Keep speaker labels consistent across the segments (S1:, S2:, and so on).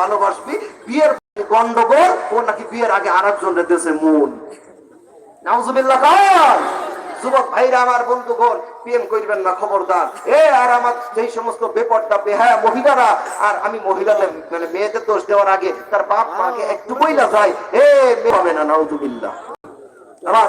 S1: ভালোবাসবি? বিয়ের গন্ডগোল? ও নাকি বিয়ের আগে আর একজনের দেশে মন। নাউজুবিল্লাহ যুবক ভাইরা আমার প্রেম করবেন না খবরদার। এ, আর আমার যেই সমস্ত বেপরটা বেহায়া মহিলারা, আর আমি মহিলাদের মানে মেয়েদের দোষ দেওয়ার আগে তার বাপ মাকে একটু বইলা যায়, এ হবে না, নাউজুবিল্লাহ। আমার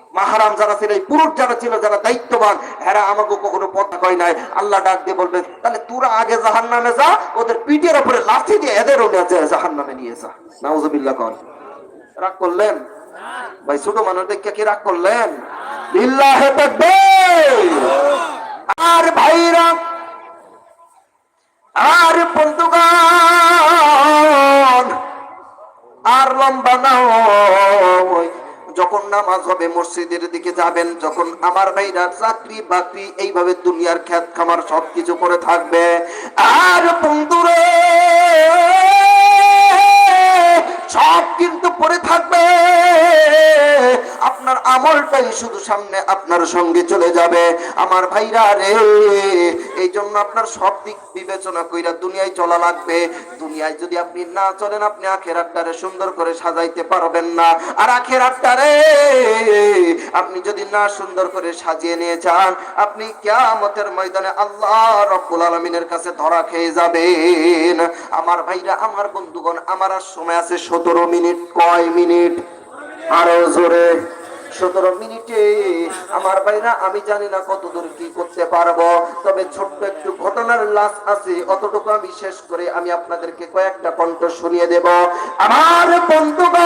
S1: মাহারাম যারা ছিল, এই পুরুষ যারা ছিল, যারা দায়িত্ববান, এরা আমাকে কখনো পথ কয় নাই। আল্লাহ ডাক দিয়ে বলবে তাহলে তোরা আগে জাহান নামে যা, ওদের পিঠের উপরে লাঠি দিয়ে এদেরও জাহান নামে নিয়ে যা। নাউজুবিল্লাহ কন রাগ করলেন? ভাই, ছোট মানুষ দেখে কি রাগ করলেন? লিল্লাহে তাকবীর! আর ভাইরা, আর বন্ধুগণ, আর লম্বা নয় যখন নামাজ হবে, মসজিদের দিকে যাবেন, যখন আমার ভাইরা চাকরি বাকরি এইভাবে দুনিয়ার খ্যাত খামার সবকিছু করে থাকবে। আর বন্ধুরে, সব কিন্তু পরে থাকবে। আপনার আমলটাই শুধু সামনে আপনার সঙ্গে চলে যাবে। আমার ভাইরা রে এই জন্য আপনার সব দিক বিবেচনা কইরা দুনিয়ায় চলা লাগবে। দুনিয়ায় যদি আপনি না চলেন, আপনি আখের আটটারে সুন্দর করে সাজাইতে পারবেন না। আর আখের আটটারে আপনি যদি না সুন্দর করে সাজিয়ে নিয়ে যান, আপনি কিয়ামতের ময়দানে আল্লাহ রব্বুল আলমিনের কাছে ধরা খেয়ে যাবেন। আমার ভাইরা, আমার বন্ধুগণ, আমার আর সময় আছে সতেরো মিনিট। কয় মিনিট? আরও জোরে। সতেরো মিনিটে আমার ভাইরা, আমি জানি না কতদূর কি করতে পারব, তবে ছোট্ট একটু ঘটনার লাশ আছে, অতটুকু আমি শেষ করে আমি আপনাদেরকে কয়েকটা কণ্ঠ শুনিয়ে দেব। আমার বন্ধুগণ!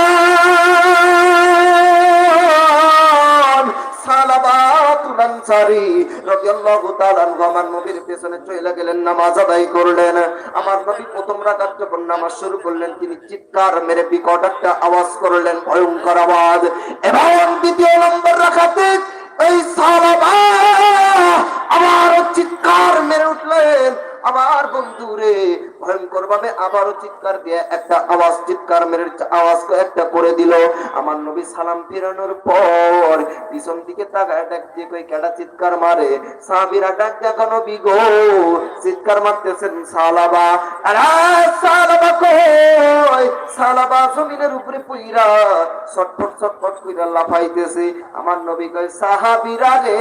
S1: সালাবাতুল আনসারী রাদিয়াল্লাহু তাআলা আমার নবীর পেছনে চলে গেলেন, নামাজ আদায় করলেন। আমার নবী প্রথম রাকাত যখন নামাজ শুরু করলেন, তিনি চিৎকার মেরে বিকট একটা আওয়াজ করলেন, ভয়ঙ্কর আওয়াজ। এবং দ্বিতীয় নম্বর রাকাতে এই সালাবা আবারও চিৎকার মেরে উঠলেন। আমার বন্ধু রে ভয়ঙ্কর ভাবে আবারও চিৎকার দিয়ে একটা আওয়াজ, চিৎকার মেরে আওয়াজ একটা করে দিল। আমার নবী সালাম ফিরানোর পর পিছন দিকে তাকায় ডাক দিয়ে কই কেডা চিৎকার মারে? সাহাবীরা ডাক দেখো নবী গো, চিৎকার মারতেছেন সালাবা। আরে সালাবা কই? সালাবা জমিনের উপরে পুইরা ছটফট ছটফট কইরা লাফাইতেছে। আমার নবী কই সাহাবীরা রে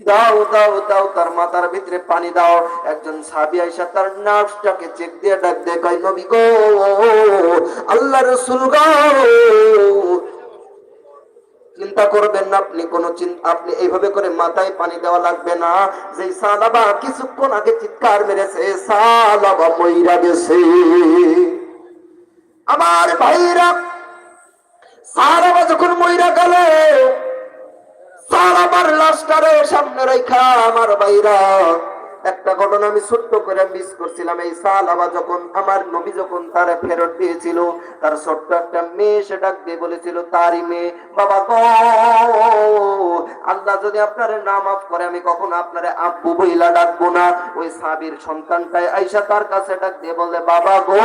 S1: দাও দাও দাও, তার মাথার ভিতরে পানি দাও। একজন সাবি আইসা তার নার্ভটাকে চেক দিয়ে ডাক দে কয় নবী গো, আল্লাহ রসুল গো। চিন্তা করবেন না, আপনি কোন আপনি এইভাবে করে মাথায় পানি দেওয়া লাগবে না। যে সালাবা কিছুক্ষণ আগে চিৎকার মেরেছে, সালাবা মইরা গেছে। আমার ভাইরা সালাবা যখন মইরা গেল সালাবার লাশটারে সামনে রেখা আমার বাইরা একটা ঘটনা আমি ছোট্ট করে মিস করছিলাম। এই সালাবা যখন আমার নবী যখন তার ফেরত দিয়েছিল, তার ছোট্ট একটা মেয়ে সে ডাক দিয়ে বলেছিল, তারই মেয়ে, বাবা গো, আল্লাহ যদি আপনার নাম মাফ করে, আমি কখনো আপনার আব্বু বইলা ডাকবো না। ওই সাবির সন্তানটাই আইসা তার কাছে ডাক দিয়ে বলে বাবা গো,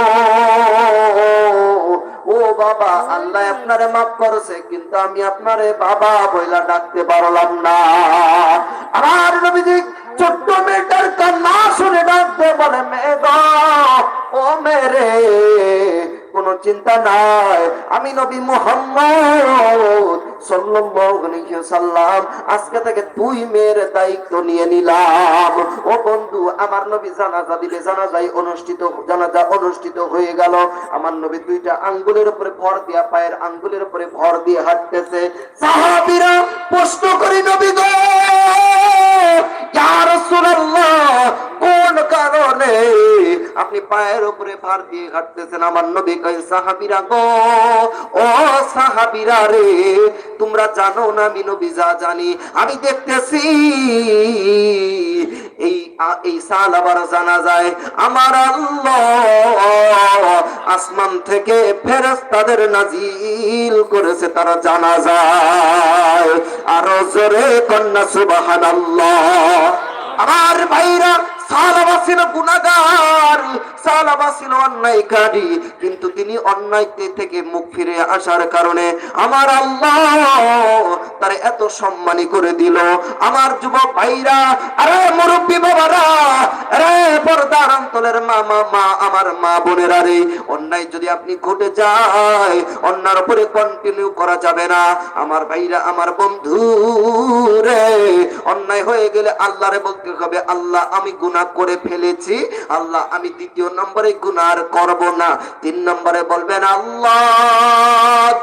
S1: ও বাবা, আল্লাহ আপনারে মাফ করেছে, কিন্তু আমি আপনারে বাবা বইলা ডাকতে পারলাম না। আমার নবীজি ছোট্ট মেয়েটার চিন্তা নাই। আমি নবী মোহাম্মদ সাল্লাম আজকে থেকে তুই মেয়ের দায়িত্ব নিয়ে নিলাম। ও বন্ধু, আমার নবী জানাজা দিলে জানাজাই অনুষ্ঠিত, জানাজা অনুষ্ঠিত হয়ে গেল। আমার নবী দুইটা আঙ্গুলের উপরে ভর দিয়া, পায়ের আঙ্গুলের উপরে ভর দিয়ে হাঁটতেছে। সাহাবীরা প্রশ্ন করি, নবী গো, ইয়া রাসূলুল্লাহ, কোন কারণে আপনি পায়ের উপরে ভার দিয়ে হাঁটতেছেন আমার নবী কয়, সাহাবিরা গো, ও সাহাবিরা রে, তোমরা জানো না আমি নবী যা জানি। আমি দেখতেছি এই এই সাল আবার জানা যায়, আমার আল্লাহ আসমান থেকে ফেরেশতাদের নাজিল করেছে, তারা জানা যায়। আরও জোরে কন্যা সুবহানাল্লাহ। আমার ভাইরা কিন্তু তিনি অন্যায় থেকে মুখ ফিরে আসার কারণে আমার আল্লাহ তার এত সম্মানী করে দিল। আমার ভাইরা, আরে মুরব্বী বাবারা পর্দার মা মা মা, আমার মা অন্যায় যদি আপনি ঘটে যায়, অন্যার উপরে কন্টিনিউ করা যাবে না। আমার ভাইরা, আমার বন্ধু রে, অন্যায় হয়ে গেলে আল্লাহরে বলতে হবে, আল্লাহ আমি গুনাহ করে ফেলেছি। আল্লাহ, আমি দ্বিতীয় নম্বরে গুনাহ আর করব না। তিন নম্বরে বলবেন, আল্লাহ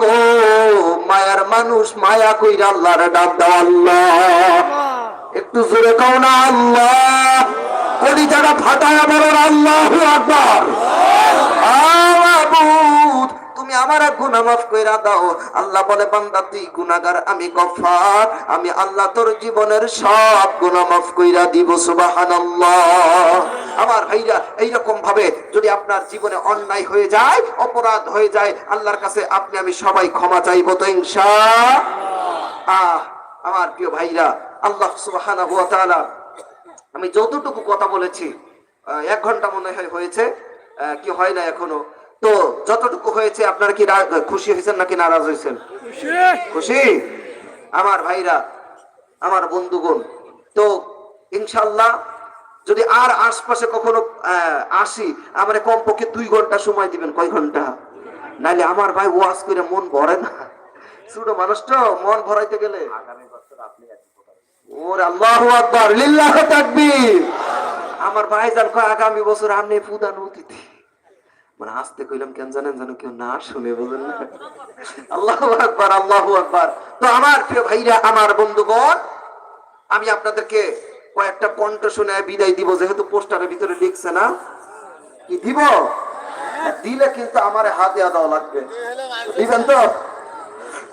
S1: মায়ার মানুষ, মায়া কইরা আল্লাহর ডাক দাও, আল্লাহ। একটু জোরে কও না, আল্লাহ। কলিজাটা ফাটায় বলেন আল্লাহ আকবার। মাবুদ তুমি আমার গুনাহ মাফ কইরা দাও। আল্লাহ বলে, বান্দা, তুই গুনাহগার, আমি গফফার আমি আল্লাহ তোর জীবনের সব গুনাহ মাফ কইরা দিব, সুবহানাল্লাহ। আমার ভাইরা এইরকম ভাবে যদি আপনার জীবনে অন্যায় হয়ে যায়, অপরাধ হয়ে যায়, আল্লাহর কাছে আপনি, আমি সবাই ক্ষমা চাইব তো ইনশা আহ, আমার প্রিয় ভাইরা, আল্লাহ সুবহানাহু ওয়া তাআলা, আমি যতটুকু কথা বলেছি এক ঘণ্টা মনে হয় হয়েছে কি হয় না এখনও? তো যতটুকু হয়েছে আপনারা কি খুশি হয়েছেন নাকি নারাজ হয়েছেন? খুশি। আমার ভাইরা আমার বন্ধুগণ তো ইনশাল্লাহ যদি আর আশপাশে কখনো আসি আমার কমপক্ষে দুই ঘণ্টা সময় দিবেন। কয় ঘণ্টা? নাইলে আমার ভাই ওয়াজ করে মন ভরে না। ছোট মানুষ তো মন ভরাইতে গেলে। ওরে আল্লাহু আকবার লিল্লাহ তাকবীর। আমার ভাইজান কয় আগামী বছর আপনি প্রধান অতিথি মানে আসতে কইলাম, কেন জানেন যেন কেউ না শুনে বুঝলেন না। আল্লাহু আকবার আল্লাহু আকবার। তো আমার প্রিয় ভাইরা, আমার বন্ধুগণ, আমি আপনাদেরকে কয়েকটা কণ্ঠ শুনে বিদায় দিব, যেহেতু পোস্টারের ভিতরে লিখছে না। কি দিব? দিলে কিন্তু আমার হাত দেওয়া লাগবে। দিবেন তো?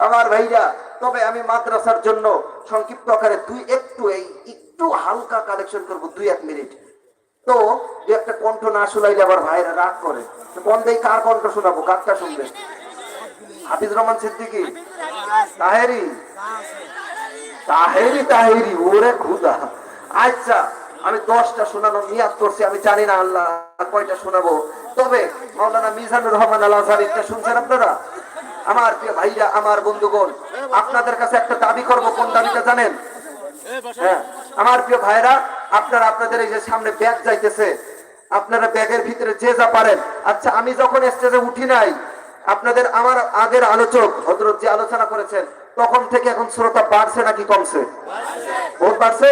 S1: আমার ভাইরা, তবে আমি মাদ্রাসার জন্য সংক্ষিপ্ত আকারে দুই, একটু এই, একটু হালকা কালেকশন করব, দুই, এক মিনিট। তো দু একটা কণ্ঠ না শোনাইলে আবার ভাইরা রাগ করে। বন্ধেই কার কণ্ঠ শোনাবো? কারটা শুনবে? হাফিজ রহমান সিদ্দিকি? তাহেরি? তাহেরি তাহেরি, ওরে খুদা। আচ্ছা আমি দশটা শোনানোর নিয়াত করছি, আমি জানি না আল্লাহ কয়টা শোনাবো। তবে মৌলানা মিজানুর রহমান আল্লাহ সাহেবটা শুনছেন আপনারা? আমার প্রিয় ভাইরা আমার বন্ধুগণ, আপনাদের কাছে একটা দাবি করব, কোন দাবিটা জানেন? হ্যাঁ আমার প্রিয় ভাইরা আপনারা আপনাদের এই যে সামনে ব্যাগ যাইতেছে, আপনারা ব্যাগের ভিতরে যে যা পারেন। আচ্ছা আমি যখন স্টেজে উঠি নাই, আপনাদের আমার আগের আলোচক হজরত যে আলোচনা করেছেন, তখন থেকে এখন শ্রোতা বাড়ছে নাকি কমছে? ভোট বাড়ছে?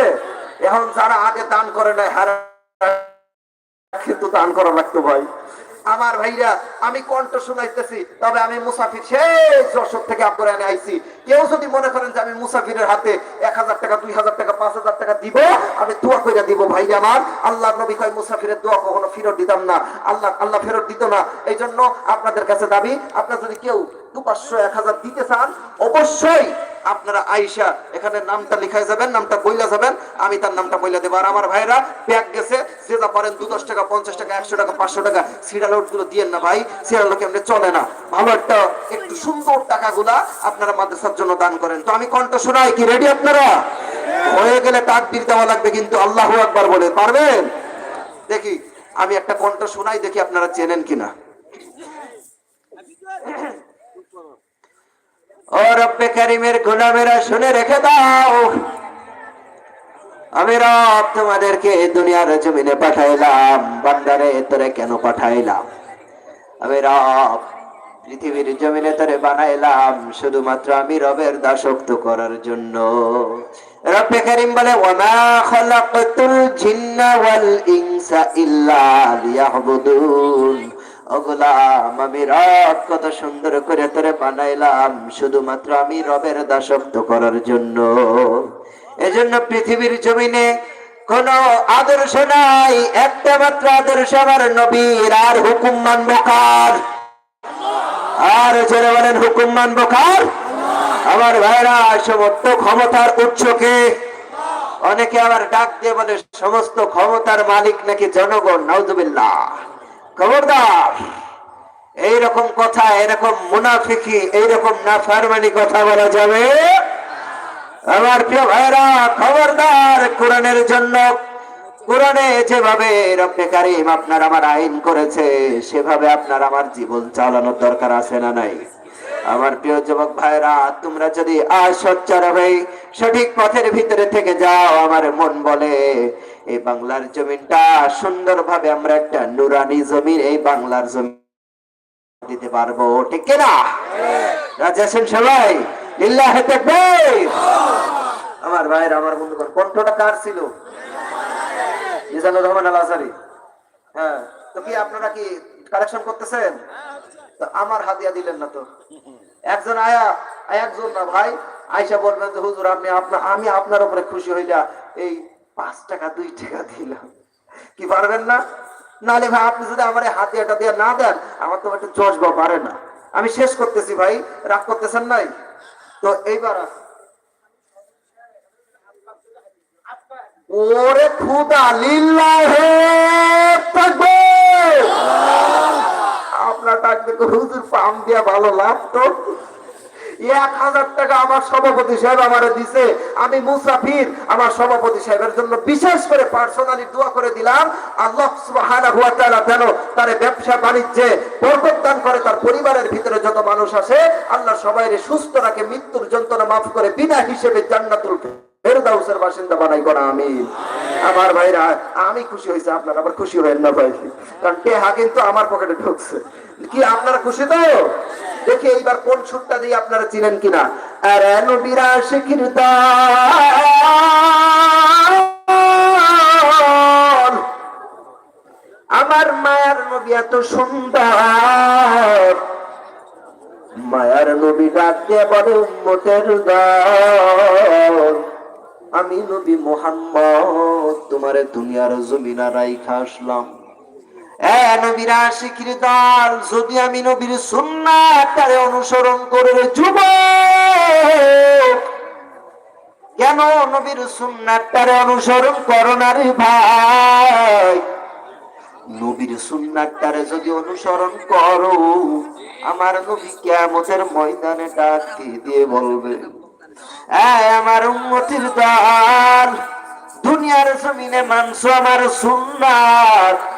S1: এখন যারা আগে দান করে নাই, হারা কিন্তু দান করা লাগতো ভাই। আমার ভাইরা, আমি কণ্ঠ শুনাইতেছি, তবে আমি মুসাফির সেই যশোর থেকে আপনার এনে আইছি। কেউ যদি মনে করেন যে আমি মুসাফিরের হাতে এক হাজার টাকা, দুই হাজার টাকা, পাঁচ হাজার টাকা দিব, আমি দোয়া করে দিব ভাই আমার। আল্লাহ নবী কয়, মুসাফিরের দোয়া কখনো ফেরত দিতাম না। আল্লাহ আল্লাহ ফেরত দিত না। এই জন্য আপনাদের কাছে দাবি, আপনার যদি কেউ দু পাঁচশো এক হাজার দিতে চান, অবশ্যই আপনারা আইসা এখানে নামটা লিখাই যাবেন, নামটা বইলা যাবেন, আমি তার নামটা বইলা দেবো। আর আমার ভাইরা, ব্যাগ গেছে, যে যা পারেন দু দশ টাকা, পঞ্চাশ টাকা, একশো টাকা, পাঁচশো টাকা সিরিয়াল না ভাই কেমনে চলে না। ভালো একটা, একটু সুন্দর টাকাগুলা আপনারা মাদ্রাসার জন্য দান করেন। তো আমি কণ্ঠ শোনাই কি রেডি আপনারা? হয়ে গেলে দেওয়া লাগবে কিন্তু আল্লাহ একবার বলে, পারবেন? দেখি, আমি একটা কণ্ঠ শোনাই, দেখি আপনারা চেনেন কিনা। ও রব্বে কারিমের গোলামেরা শুনে রেখে দাও। আমি রব তোমাদেরকে দুনিয়ার জমিনে পাঠাইলাম, বান্দারে তোরে কেন পাঠাইলাম? আমি রব পৃথিবীর জমিনে তোরে বানাইলাম, শুধুমাত্র আমি রবের দাসত্ব করার জন্য। রব্বে কারিম বলে ওয়ামা খালাকতুল জিন্না ওয়াল ইনসা ইল্লা লিয়াহবুদুন ও গোলাম, আমি রব কত সুন্দর করে তোরে বানাইলাম, শুধুমাত্র আমি রবের দাসত্ব করার জন্য। এজন্য পৃথিবীর জমিনে কোন আদর্শ নাই, একটা মাত্র আদর্শ আমার নবীর, আর হুকুম মানব কার? আর জোরে বলেন, হুকুম মানব কার? আমার ভাইরা, সমস্ত ক্ষমতার উৎসকে অনেকে আবার ডাক দিয়ে বলে, সমস্ত ক্ষমতার মালিক নাকি জনগণ, নাউজুবিল্লাহ। খবরদার, এইরকম কথা, এরকম মুনাফিকি, এইরকম নাফারমানি কথা বলা যাবে আমার প্রিয় ভাইরা খবরদার কোরআনের জন্য, কোরআনে যেভাবে রব্বে কারিম আপনার আমার আইন করেছে, সেভাবে আপনার আমার জীবন চালানোর দরকার আছে না নাই? আমার প্রিয় যুবক ভাইরা তোমরা যদি আসচ্চার হয়ে সঠিক পথের ভিতরে থেকে যাও, আমার মন বলে, এই বাংলার জমিনটা সুন্দরভাবে আমরা একটা নুরানি জমিন এই বাংলার জমি দিতে পারব, ঠিক কিনা? রাজি আছেন সবাই? আমার ভাইয়ের, আমার বন্ধুগণ, কণ্ঠটা কার ছিল? রহমান আল হ্যাঁ তো কি আপনারা কি কালেকশন করতেছেন? আমার হাতিয়া দিলেন না তো। একজন আয়া একজন না ভাই আয়সা বলবেন যে, হুজুর আপনি আপনার আমি আপনার উপরে খুশি হইলা এই পাঁচ টাকা, দুই টাকা দিলাম। কি পারবেন না? নালে ভাই, আপনি যদি আমার হাতিয়াটা দিয়ে না দেন, আমার তো একটা জজবা পারে না। আমি শেষ করতেছি ভাই, রাগ করতেছেন নাই? তো এইবার। ওরে খুদা লিল্লাহে থাকবে আপনার ডাক্তার হুজুর পাম দিয়া ভালো লাভ তো এক হাজার টাকা আমার সভাপতি সাহেব দিছে। আমি মুসাফির আমার সভাপতি সাহেবের জন্য বিশেষ করে পার্সোনালি দোয়া করে দিলাম। আল্লাহ তার ব্যবসা বাণিজ্যে করে, তার পরিবারের ভিতরে যত মানুষ আছে আল্লাহ সুস্থ রাখে, মৃত্যুর যন্ত্রণা মাফ করে, বিনা হিসেবে জান্নাতুল ফেরদাউসের বাসিন্দা বানাই করা আমি আমার ভাইরা, আমি খুশি হয়েছে, আপনারা আবার খুশি হয়েন না ভাই। কারণ টেহা কিন্তু আমার পকেটে ঢুকছে। কি, আপনারা খুশি তো? দেখি এইবার কোন সুরটা দিয়ে আপনারা চিনেন কিনা? আমার মায়ার নবী এত সুন্দর। মায়ার নবী ডাক দিয়ে বলে উম্মতের দল আমি নবী মোহাম্মদ, তোমারে দুনিয়ার জমিনা রাইখা আসলাম এ নবীর আশিকির দল যদি আমি নবীর অনুসরণ করে রে যুবক কেন নবীর অনুসরণ করো না রে ভাই? নবীর সুন্নাতটারে যদি অনুসরণ করো, আমার নবী কিয়ামতের ময়দানে ডাক দিয়ে বলবে আমার উন্মতির দল, দুনিয়ার জমিনে মানছ আমার সুন্নাত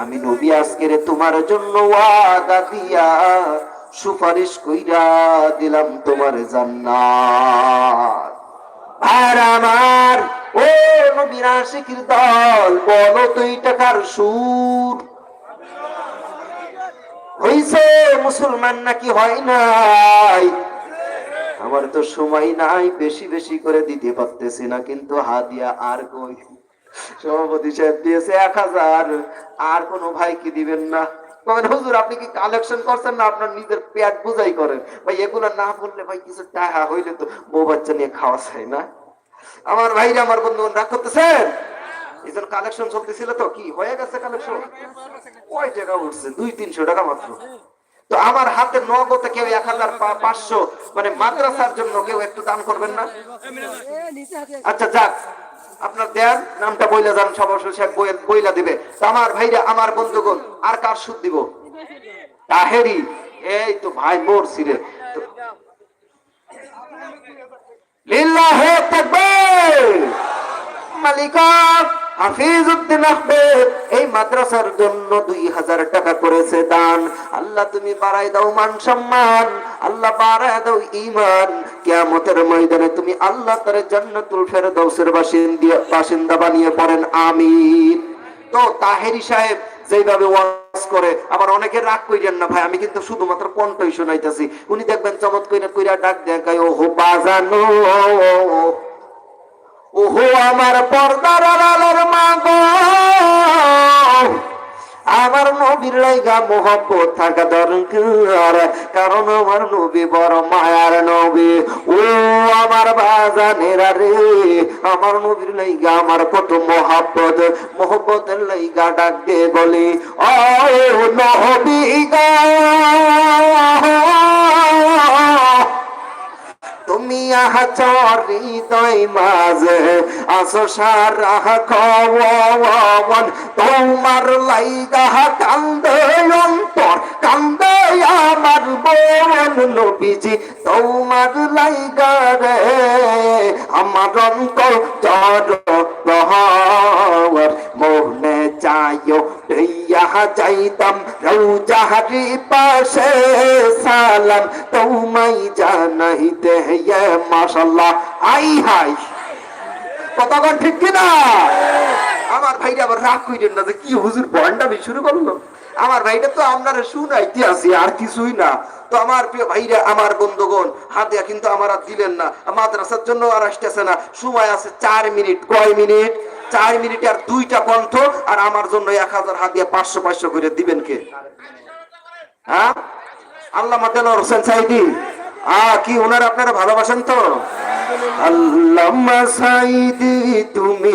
S1: আমি নবী আজকের তোমার জন্য ওয়াদা দিয়া সুপারিশ কইরা দিলাম তোমার জান্নাত। আর আমার, ও নবীর আশিকির দল, বলো তুই টাকার সুর? হইছে মুসলমান নাকি হয় নাই? আমার তো সময় নাই, বেশি বেশি করে দিতে পারতেছি না, কিন্তু হাদিয়া আর কই? সভাপতি সাহেব দিয়েছে এক হাজার। আর কোন ভাই কি দিবেন না? হুজুর, আপনি কি কালেকশন করছেন না? আপনার নিজের পেট বুঝাই করেন। ভাই, এগুলো না ভাই কিছু টাকা হইলে তো বউ বাচ্চা নিয়ে খাওয়া না। আমার আমার বন্ধু রাগ করতেছেন? কালেকশন চলতেছিল তো? কি, হয়ে গেছে কালেকশন কয় টাকা উঠছে? দুই, তিনশো টাকা মাত্র। তো আমার হাতে নগদে কেউ এক হাজার পাঁচশো মানে মাদ্রাসার জন্য কেউ একটু দান করবেন না? আচ্ছা যাক। আপনার দেন নামটা বইলা যান সবার সাথে বইলা দিবে। আমার ভাইরা, আমার বন্ধুগণ, আর কার সুদ দিব? তাহেরি এই তো ভাই মোর সিরে লিল্লাহে তাকবীর। মালিকা এই মাদ্রাসার জন্য দুই হাজার টাকা করেছে দান। আল্লাহ তুমি বাড়াই দাও মান সম্মান, আল্লাহ বাড়াই দাও ইমান ময়দানে তুমি আল্লাহ তারে বাসিন্দা বাসিন্দা বানিয়ে পড়েন তো তাহেরি সাহেব যেভাবে ওয়াজ করে, আবার অনেকে রাগ কইরেন না ভাই, আমি কিন্তু শুধুমাত্র কণ্ঠই শোনাইতেছি। উনি দেখবেন চমৎ কইরা কইরা ডাক দেখায় ও হো বাজানো। ওহো আমার পর্দার আলোর মা গো। আমার নবীর লাইগা মোহব্বত থাকা দরকার, কারণ আমার নবী বড় মায়ার নবী। ও আমার বাজানেরা রে আমার নবীর লাইগা আমার কত মোহাব্বত, মোহব্বতের লাইগা ডাক বলি ও নবী গা। তুমি আহাচর হৃদয় মাঝে আসো সারা কবন তোমার লাইগা কান্দে অন্তর, কান্দে আমার বোন নবীজি। তোমার লাইগা রে, আমার অন্তর জর প্রহর মনে চাইও ইয়া যাইতাম রৌজাহারি পাশে সালাম তোমাই জানাইতে মাশাল্লাহ আই হাই কতক্ষণ ঠিক কিনা আমার ভাইরা আবার রাগ কইলেন না যে কি হুজুর বন্ডামি শুরু করল আমার ভাইটা তো আপনারা শুনাইতে আছি, আর কিছুই না। তো আমার ভাইরা, আমার বন্ধুগণ হাতিয়া কিন্তু আমার আর দিলেন না। মাদ্রাসার জন্য আর আসতেছে না। সময় আছে চার মিনিট। কয় মিনিট? চার মিনিট আর দুইটা কণ্ঠ, আর আমার জন্য এক হাজার হাতিয়া পাঁচশো পাঁচশো করে দিবেন কে? হ্যাঁ? আল্লাহ মাতেল হোসেন সাইদি। কি ওনার আপনারা ভালোবাসেন তো? তুমি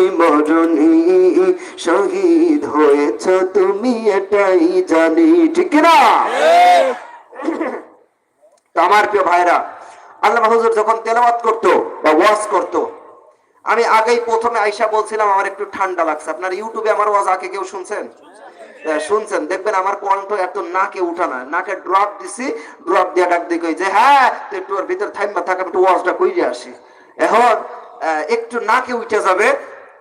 S1: শহীদ হয়েছ, তুমি এটাই জানি, ঠিক আমার প্রিয় ভাইরা আল্লাহ যখন তেলাওয়াত করতো বা ওয়াজ করতো, আমি আগেই প্রথমে আইসা বলছিলাম, আমার একটু ঠান্ডা লাগছে। আপনার ইউটিউবে আমার ওয়াজ আগে কেউ শুনছেন? শুনছেন? দেখবেন আমার কণ্ঠ এত নাকে উঠা না। নাকে ড্রপ দিছি ড্রপ দিয়ে ডাক দিয়ে কই যে হ্যাঁ তুই একটু ওর ভিতর থাইমা থাক একটু ওয়াজটা কইরে আসি। এখন একটু নাকে উঠে যাবে,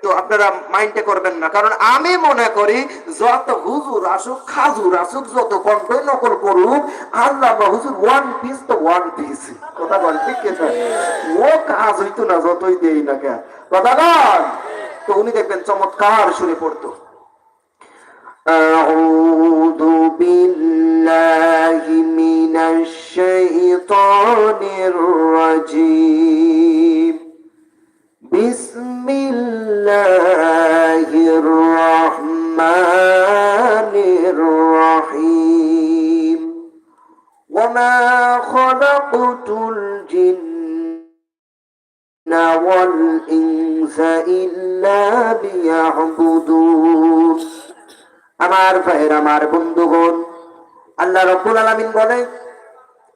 S1: তো আপনারা মাইন্ডে করবেন না। কারণ আমি মনে করি, যত হুজুর আসুক, খাজুর আসুক, যত কণ্ঠ নকল করুক, আল্লাহ বা হুজুর ওয়ান পিস তো ওয়ান পিস কথা বল ঠিক আছে? ও কাজ হইতো না, যতই দেই না কথা বল! তো উনি দেখবেন চমৎকার সুরে পড়তো। أعوذ بالله من الشيطان الرجيم. بسم الله الرحمن الرحيم. وما خلقت الجن والإنس إلا ليعبدون. আমার ভাইয়ের আমার বন্ধুগণ, আল্লাহ রব্বুল আলামিন বলে,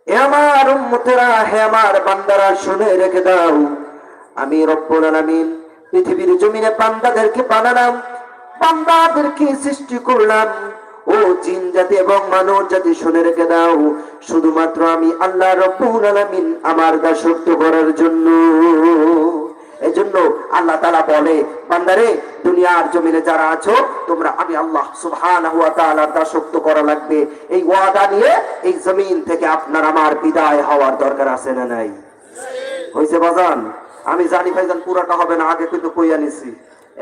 S1: হে আমার উম্মতেরা, হে আমার বান্দারা, শুনে রেখে দাও, আমি রব্বুল আলামিন পৃথিবীর জমিনে বান্দাদেরকে বানালাম, বান্দাদেরকে সৃষ্টি করলাম। ও জিন জাতি এবং মানব জাতি, শুনে রেখে দাও, শুধুমাত্র আমি আল্লাহ রব্বুল আলামিন আমার দাসত্ব করার জন্য। এজন্য আল্লাহ তালা বলে, বান্দারে, দুনিয়ার জমিনে যারা আছো, তোমরা আমি আল্লাহ তাআলার দাসত্ব করা লাগবে। এই ওয়াদা নিয়ে এই জমিন থেকে আপনার আমার বিদায় হওয়ার দরকার আছে না নাই? হয়েছে বাজান? আমি জানি ভাইজান, পুরাটা হবে না, আগে কিন্তু কইয়া নিছি।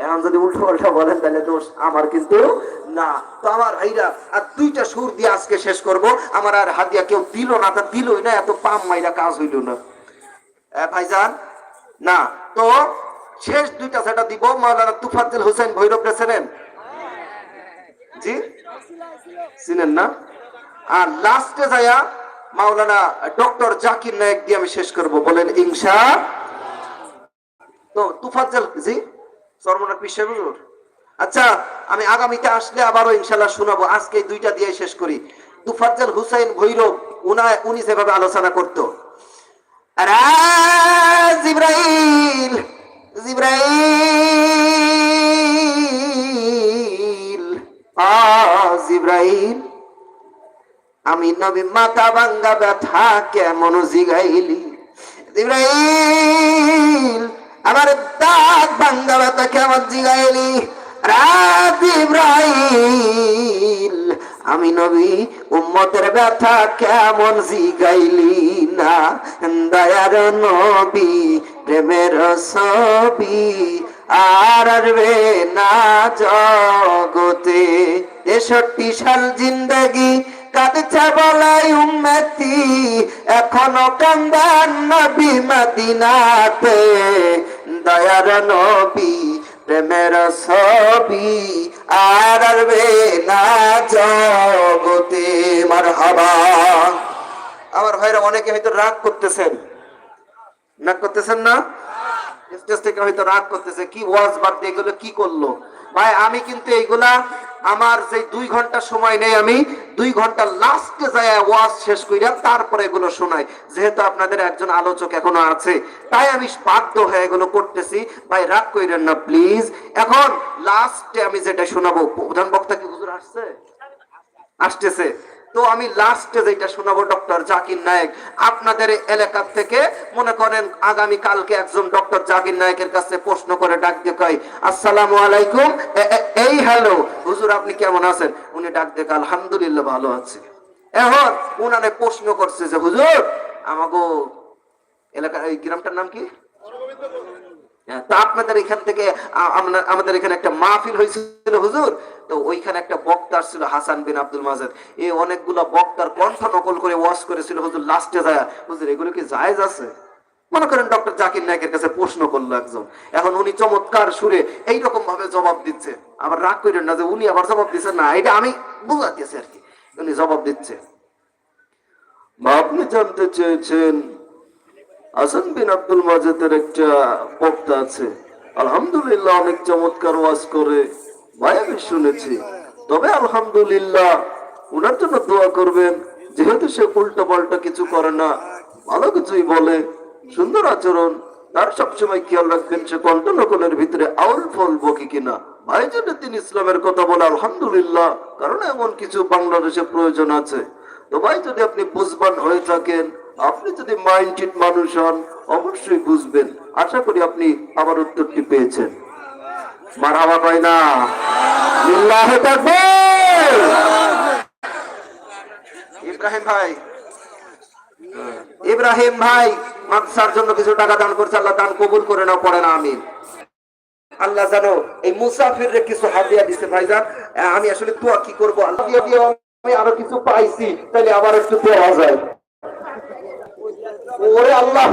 S1: এখন যদি উল্টো পাল্টা বলেন, তাহলে দোষ আমার কিন্তু না। তো আমার ভাইরা, আর দুইটা সুর দিয়ে আজকে শেষ করব। আমার আর হাতিয়া কেউ দিল না, তা দিলই না, এত পাম মাইরা কাজ হইল না। ভাইজান, না তো শেষ দুইটা সেটা দিব মাওলানা তুফাজ্জল হোসেন ভৈরব চেনেন জি? চিনেন না? আর লাস্টে যায়া মাওলানা ডক্টর জাকির নায়ক দিয়ে আমি শেষ করব বলেন ইনশা। তো তুফাজ্জল জি? সর্বনাথ বিশ্ব আচ্ছা আমি আগামীতে আসলে আবারও ইনশাল্লাহ শোনাবো আজকে দুইটা দিয়ে শেষ করি। তুফাজ্জল হুসাইন ভৈরব উনা উনি যেভাবে আলোচনা করতো। জিব্রাইল জিব্রাইল। জিব্রাইল, আমি নবী মাথা ভাঙ্গা ব্যথা কেমন জিগাইলি? জিব্রাইল, আমার দাঁত ভাঙ্গা ব্যথা কেমন জিগাইলি? রাত ইব্রাহিল আমি নবী, উম্মতের ব্যথা কেমন জিগাইলি না? দয়ার নবী, প্রেমের ছবি আর আসবে না জগতে। তেষট্টি সাল জিন্দগি কাঁদছে বলাই উম্মতি, এখনও কান্দান নবী মদিনাতে। দয়ার নবী
S2: প্রেমের ছবি আর আরবে না জগতে মার হাবা
S1: আমার ভাইরা অনেকে হয়তো রাগ করতেছেন। রাগ করতেছেন না? স্টেজ থেকে হয়তো রাগ করতেছে, কি ওয়াজ বাদ দিয়ে এগুলো কি করল? ভাই, আমি কিন্তু এইগুলা আমার যে দুই ঘণ্টা সময় নেই আমি, দুই ঘণ্টা লাস্টে যায় ওয়াজ শেষ করিয়া তারপরে এগুলো শোনাই। যেহেতু আপনাদের একজন আলোচক এখনও আছে, তাই আমি বাধ্য হয়ে এগুলো করতেছি। ভাই, রাগ কইরেন না প্লিজ এখন লাস্টে আমি যেটা শোনাবো, প্রধান বক্তা কি হুজুর আসছে? আসতেছে। তো আমি লাস্টে যেটা শোনাবো ডক্টর জাকির নায়েক, আপনাদের এলাকা থেকে মনে করেন আগামী কালকে একজন ডক্টর জাকির নায়েকের কাছে প্রশ্ন করে ডাক দিয়ে কয় আসসালামু আলাইকুম। এই হ্যালো, হুজুর আপনি কেমন আছেন? উনি ডাক দিয়ে আলহামদুলিল্লাহ ভালো আছে। এখন উনারে প্রশ্ন করছে যে, হুজুর, আমাগো এলাকা এই গ্রামটার নাম কি? তা আপনাদের এখান থেকে আমাদের এখানে একটা মাহফিল হয়েছিল, হুজুর। তো ওইখানে একটা বক্তা ছিল হাসান বিন আব্দুল মাজেদ। এই অনেকগুলা বক্তার কণ্ঠ নকল করে ওয়াশ করেছিল, হুজুর, লাস্টে যায়, হুজুর, এগুলো কি জায়েজ আছে? মনে করেন ডক্টর জাকির নায়কের কাছে প্রশ্ন করল একজন। এখন উনি চমৎকার সুরে এইরকম ভাবে জবাব দিচ্ছে। আবার রাগ করেন না যে উনি আবার জবাব দিচ্ছেন? না, এটা আমি বুঝাতেছি আর কি। উনি জবাব দিচ্ছে। আপনি জানতে চেয়েছেন হাসান বিন আব্দুল মাজেদের একটা বক্তা আছে। আলহামদুলিল্লাহ অনেক চমৎকার ওয়াজ করে ভাই আমি শুনেছি। তবে আলহামদুলিল্লাহ ওনার জন্য দোয়া করবেন, যেহেতু সে উল্টো পাল্টা কিছু করে না, ভালো কিছুই বলে। সুন্দর আচরণ, তার সবসময় খেয়াল রাখবেন সে কণ্ঠ নকলের ভিতরে আউল ফল বকি কিনা। ভাই জন্য তিনি ইসলামের কথা বলে, আলহামদুলিল্লাহ, কারণ এমন কিছু বাংলাদেশে প্রয়োজন আছে। তো ভাই যদি আপনি বুঝবান হয়ে থাকেন আপনি যদি মাইন্ডেড মানুষ হন, অবশ্যই বুঝবেন। আশা করি আপনি আমার উত্তরটি পেয়েছেন। না। ইব্রাহিম ভাই। ইব্রাহিম ভাই জন্য কিছু টাকা দান করছে, আল্লাহ দান কবুল করে নাও, পড়ে না, আমিন। আল্লাহ জানো, এই মুসাফির কিছু হাদিয়া দিছে, ভাইজান। আমি আসলে দোয়া কি করব? আল্লাহ আমি আরও কিছু পাইছি, তাহলে আবার একটু দোয়া যায় ওরে আল্লাহ